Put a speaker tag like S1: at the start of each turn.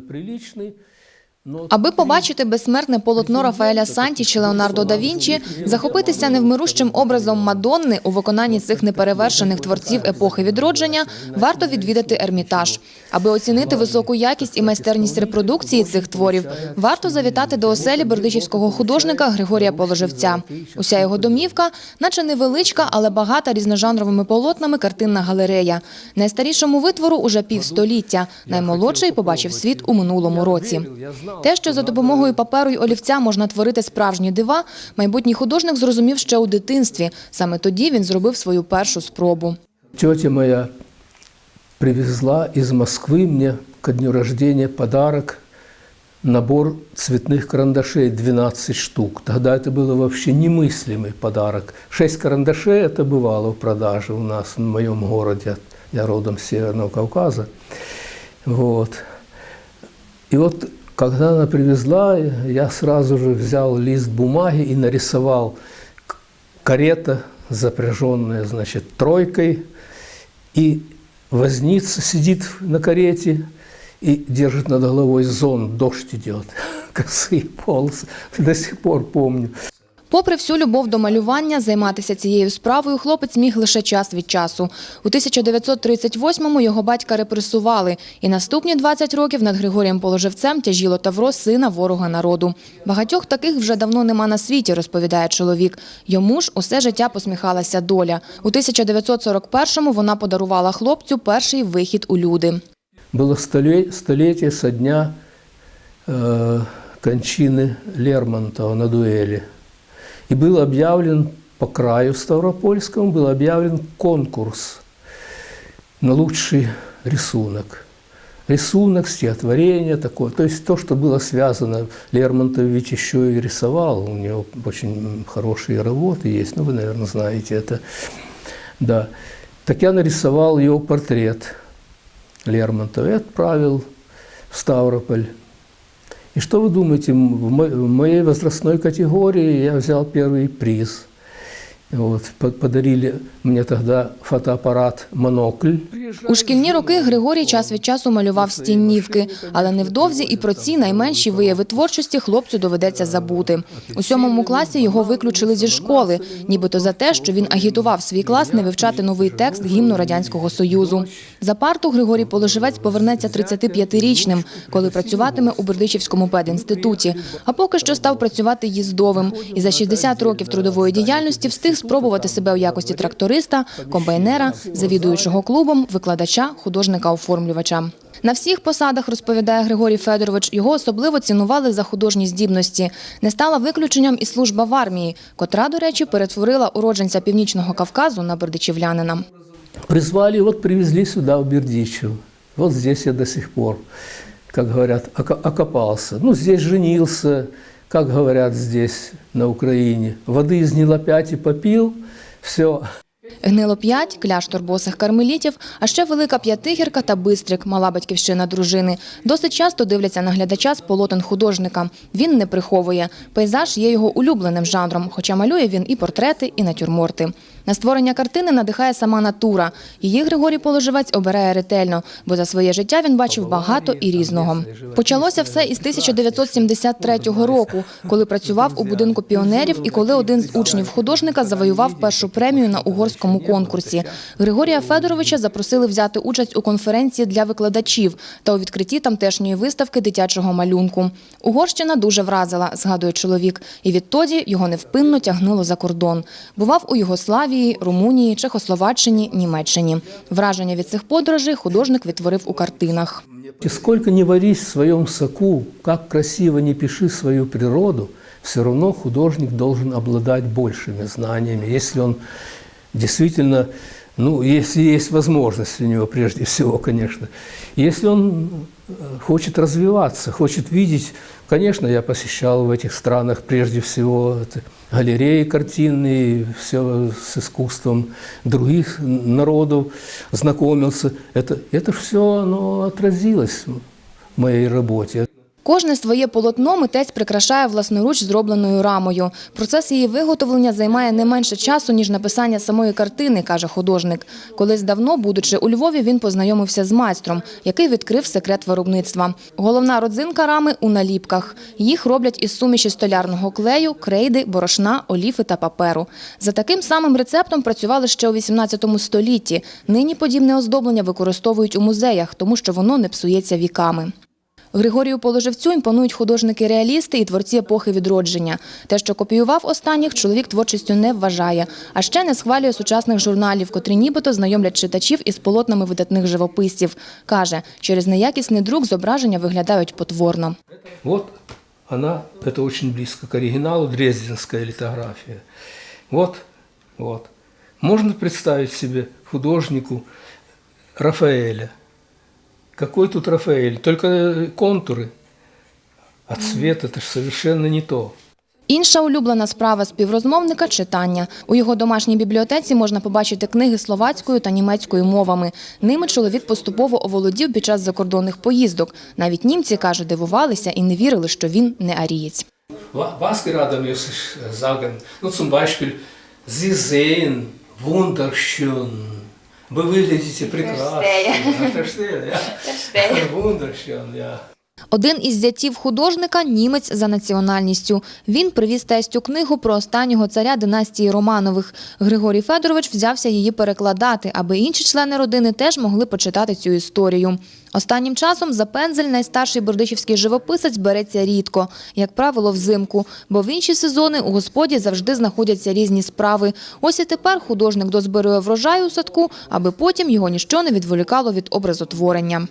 S1: приличный.
S2: Аби побачити безсмертне полотно Рафаеля Санті чи Леонардо да Вінчі, захопитися невмирущим образом Мадонни у виконанні цих неперевершених творців епохи відродження, варто відвідати Ермітаж. Аби оцінити високу якість і майстерність репродукції цих творів, варто завітати до оселі бердичівського художника Григорія Положевця. Уся його домівка, наче невеличка, але багата різножанровими полотнами картинна галерея. Найстарішому витвору уже півстоліття. Наймолодший побачив світ у минулому році. Те, що за допомогою паперу й олівця можна творити справжні дива, майбутній художник зрозумів ще у дитинстві. Саме тоді він зробив свою першу спробу.
S1: Тетя моя привезла из Москвы мне ко дню рождения подарок набор цветных карандашей 12 штук. Тогда это было вообще немыслимый подарок. Шесть карандашей это бывало в продаже у нас в моем городе. Я родом с Северного Кавказа. Вот. И вот когда она привезла, я сразу же взял лист бумаги и нарисовал карета, запряженная, значит, тройкой, и возница сидит на карете и держит над головой зонт, дождь идет, косые полосы, до сих пор помню.
S2: Попри всю любов до малювання, займатися цією справою хлопець міг лише час від часу. У 1938-му його батька репресували, і наступні 20 років над Григорієм Положевцем тяжіло тавро сина ворога народу. Багатьох таких вже давно нема на світі, розповідає чоловік. Йому ж усе життя посміхалася доля. У 1941-му вона подарувала хлопцю перший вихід у люди.
S1: Было столе- столетие со дня э, кончины Лермонтова на дуэли. И был объявлен по краю Ставропольскому, был объявлен конкурс на лучший рисунок. Рисунок, стихотворение такое. То есть то, что было связано. Лермонтов ведь еще и рисовал. У него очень хорошие работы есть. Ну, вы, наверное, знаете это. Да. Так я нарисовал его портрет Лермонтова и отправил в Ставрополь. И что вы думаете, в моей возрастной категории я взял первый приз. По- подарили мне тогда фотоаппарат «Монокль».
S2: У шкільні роки Григорій час від часу малював стіннівки, але невдовзі і про ці найменші вияви творчості хлопцю доведеться забути. У сьомому класі його виключили зі школи, нібито за те, що він агітував свій клас не вивчати новий текст гімну радянського союзу. За парту Григорій Положевець повернеться 35-річним, коли працюватиме у Бердичівському педінституті. А поки що став працювати їздовим і за 60 років трудової діяльності встиг спробувати себе у якості тракториста, комбайнера, завідуючого клубом, викладача, художника-оформлювача. На всіх посадах, розповідає Григорій Федорович, його особливо цінували за художні здібності. Не стала виключенням і служба в армії, котра, до речі, перетворила уродженця Північного Кавказу на бердичівлянина.
S1: Призвали, вот привезли сюда, в Бердичев. Вот здесь я до сих пор, как говорят, око- окопался. Ну, здесь женился, как говорят здесь, на Украине. Воды из и попил, все.
S2: Гнило 5, кляштор босих кармелітів, а ще велика п'ятигірка та бистрик, мала батьківщина дружини. Досить часто дивляться на глядача з полотен художника. Він не приховує. Пейзаж є його улюбленим жанром, хоча малює він і портрети, і натюрморти. На створення картини надихає сама натура. Її Григорій Положевець обирає ретельно, бо за своє життя він бачив багато і різного. Почалося все із 1973 року, коли працював у будинку піонерів і коли один з учнів художника завоював першу премію на угорському конкурсі. Григорія Федоровича запросили взяти участь у конференції для викладачів та у відкритті тамтешньої виставки дитячого малюнку. Угорщина дуже вразила, згадує чоловік, і відтоді його невпинно тягнуло за кордон. Бував у Югославії, Румунії, Чехословаччині, Німеччині. Враження від цих подорожей художник відтворив у картинах.
S1: И сколько ни варись в своем соку, как красиво не пиши свою природу, все равно художник должен обладать большими знаниями, если он действительно, ну, если есть возможность у него прежде всего, конечно. Если он э, хочет развиваться, хочет видеть, конечно, я посещал в этих странах прежде всего это галереи картинные, все с искусством других народов знакомился. Это, это все оно отразилось в моей работе.
S2: Кожне своє полотно митець прикрашає власноруч зробленою рамою. Процес її виготовлення займає не менше часу, ніж написання самої картини, каже художник. Колись давно, будучи у Львові, він познайомився з майстром, який відкрив секрет виробництва. Головна родзинка рами у наліпках. Їх роблять із суміші столярного клею, крейди, борошна, оліфи та паперу. За таким самим рецептом працювали ще у 18 столітті. Нині подібне оздоблення використовують у музеях, тому що воно не псується віками. Григорію Положевцю імпонують художники-реалісти і творці епохи відродження. Те, що копіював останніх, чоловік творчістю не вважає, а ще не схвалює сучасних журналів, котрі нібито знайомлять читачів із полотнами видатних живописців. Каже, через неякісний друк зображення виглядають потворно.
S1: Вот она, это очень близко к оригиналу, дрезденская литография. Вот, вот. Можно представить себе художнику Рафаэля. Какой тут Рафаэль? Только э, контуры. А цвет это же совершенно не то.
S2: Інша улюблена справа співрозмовника – читання. У його домашній бібліотеці можна побачити книги словацькою та німецькою мовами. Ними чоловік поступово оволодів під час закордонних поїздок. Навіть німці, каже, дивувалися і не вірили, що він не арієць.
S1: Wa- Was gerade muss ich äh, sagen? Ну, zum Beispiel, Sie sehen wunderschön. Вы выглядите прекрасно. Ja, verstehe, ja. Wunderschön, ja.
S2: Один із зятів художника – німець за національністю. Він привіз тестю книгу про останнього царя династії Романових. Григорій Федорович взявся її перекладати, аби інші члени родини теж могли почитати цю історію. Останнім часом за пензель найстарший бердичівський живописець береться рідко, як правило, взимку, бо в інші сезони у господі завжди знаходяться різні справи. Ось і тепер художник дозбирує врожай у садку, аби потім його ніщо не відволікало від образотворення.